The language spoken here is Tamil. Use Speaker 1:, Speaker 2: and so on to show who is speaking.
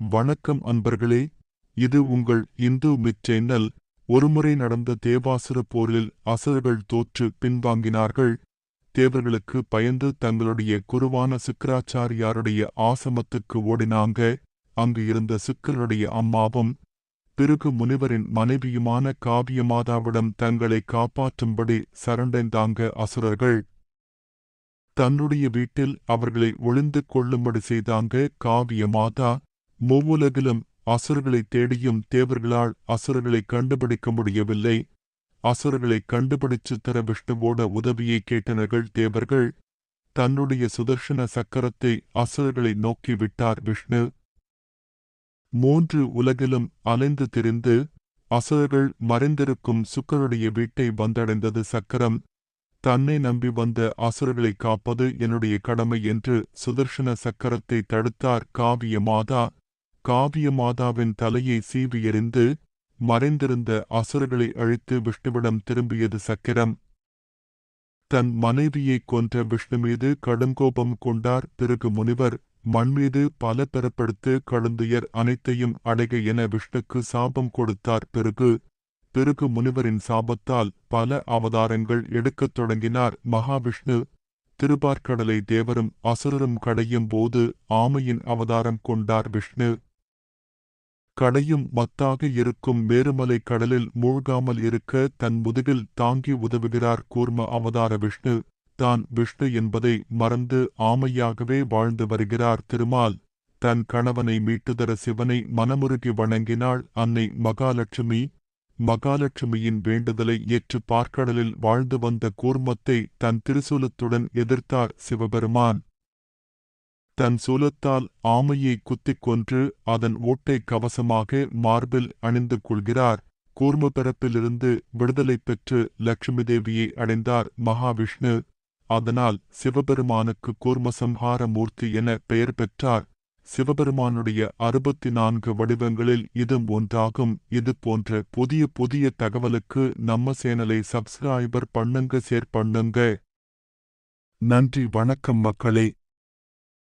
Speaker 1: வணக்கம் அன்பர்களே இது உங்கள் இந்து மிட் சேனல். ஒருமுறை நடந்த தேவாசுர போரில் அசுரர்கள் தோற்று பின்வாங்கினார்கள். தேவர்களுக்கு பயந்து தங்களுடைய குருவான சுக்கராச்சாரியாருடைய ஆசமத்துக்கு ஓடினாங்க. அங்கு இருந்த சுக்கருடைய அம்மாவும் பிறகு முனிவரின் மனைவியுமான காவியமாதாவிடம் தங்களை காப்பாற்றும்படி சரண்டைந்தாங்க அசுரர்கள். தன்னுடைய வீட்டில் அவர்களை ஒளிந்து கொள்ளும்படி செய்தாங்க காவிய மாதா மூவுலகிலும் அசுரர்களை தேடியும் தேவர்களால் அசுரர்களை கண்டுபிடிக்க முடியவில்லை. அசுரர்களை கண்டுபிடிச்சு தர விஷ்ணுவோட உதவியை கேட்டனர்கள் தேவர்கள் தன்னுடைய சுதர்ஷன சக்கரத்தை அசுரர்களை நோக்கி விட்டார் விஷ்ணு. மூன்று உலகிலும் அலைந்து திரிந்து அசுரர்கள் மறைந்திருக்கும் சுக்கருடைய வீட்டை வந்தடைந்தது சக்கரம். தன்னை நம்பி வந்த அசுரர்களை காப்பது என்னுடைய கடமை என்று சுதர்ஷன சக்கரத்தை தடுத்தார் காவிய மாதா காவிய மாதாவின் தலையை சீவி எறிந்து மறைந்திருந்த அசுரர்களை அழித்து விஷ்ணுவிடம் திரும்பியது சக்கரம். தன் மனைவியை கொன்ற விஷ்ணு மீது கடுங்கோபம் கொண்டார். பிறகு முனிவர் மண்மீது பல பெறப்படுத்து கழுந்துயர் அனைத்தையும் அடைக என விஷ்ணுக்கு சாபம் கொடுத்தார். பிறகு பிறகு முனிவரின் சாபத்தால் பல அவதாரங்கள் எடுக்கத் தொடங்கினார். மகாவிஷ்ணு திருப்பார்க்கடலை தேவரும் அசுரரும் கடையும் போது ஆமையின் அவதாரம் கொண்டார். விஷ்ணு கடையும் மத்தாக இருக்கும் மேருமலை கடலில் மூழ்காமல் இருக்க தன் முதுகில் தாங்கி உதவுகிறார் கூர்ம அவதார விஷ்ணு. தான் விஷ்ணு என்பதை மறந்து ஆமையாகவே வாழ்ந்து வருகிறார் திருமால். தன் கணவனை மீட்டுதர சிவனை மனமுருகி வணங்கினாள் அன்னை மகாலட்சுமி. மகாலட்சுமியின் வேண்டுதலை ஏற்று பார்க்கடலில் வாழ்ந்து வந்த கூர்மத்தை தன் திருசூலத்துடன் எதிர்த்தார் சிவபெருமான். தன் சூலத்தால் ஆமையை குத்திக் கொன்று அதன் ஓட்டை கவசமாக மார்பில் அணிந்து கொள்கிறார். கூர்ம பிறப்பிலிருந்து விடுதலை பெற்று லட்சுமி தேவியை அடைந்தார் மகாவிஷ்ணு. அதனால் சிவபெருமானுக்கு கூர்மசம்ஹார மூர்த்தி என பெயர் பெற்றார். சிவபெருமானுடைய அறுபத்தி நான்கு வடிவங்களில் இதும் ஒன்றாகும். இது போன்ற புதிய புதிய தகவலுக்கு நம்ம சேனலை சப்ஸ்கிரைபர் பண்ணுங்க ஷேர் பண்ணுங்க. நன்றி வணக்கம் மக்களே.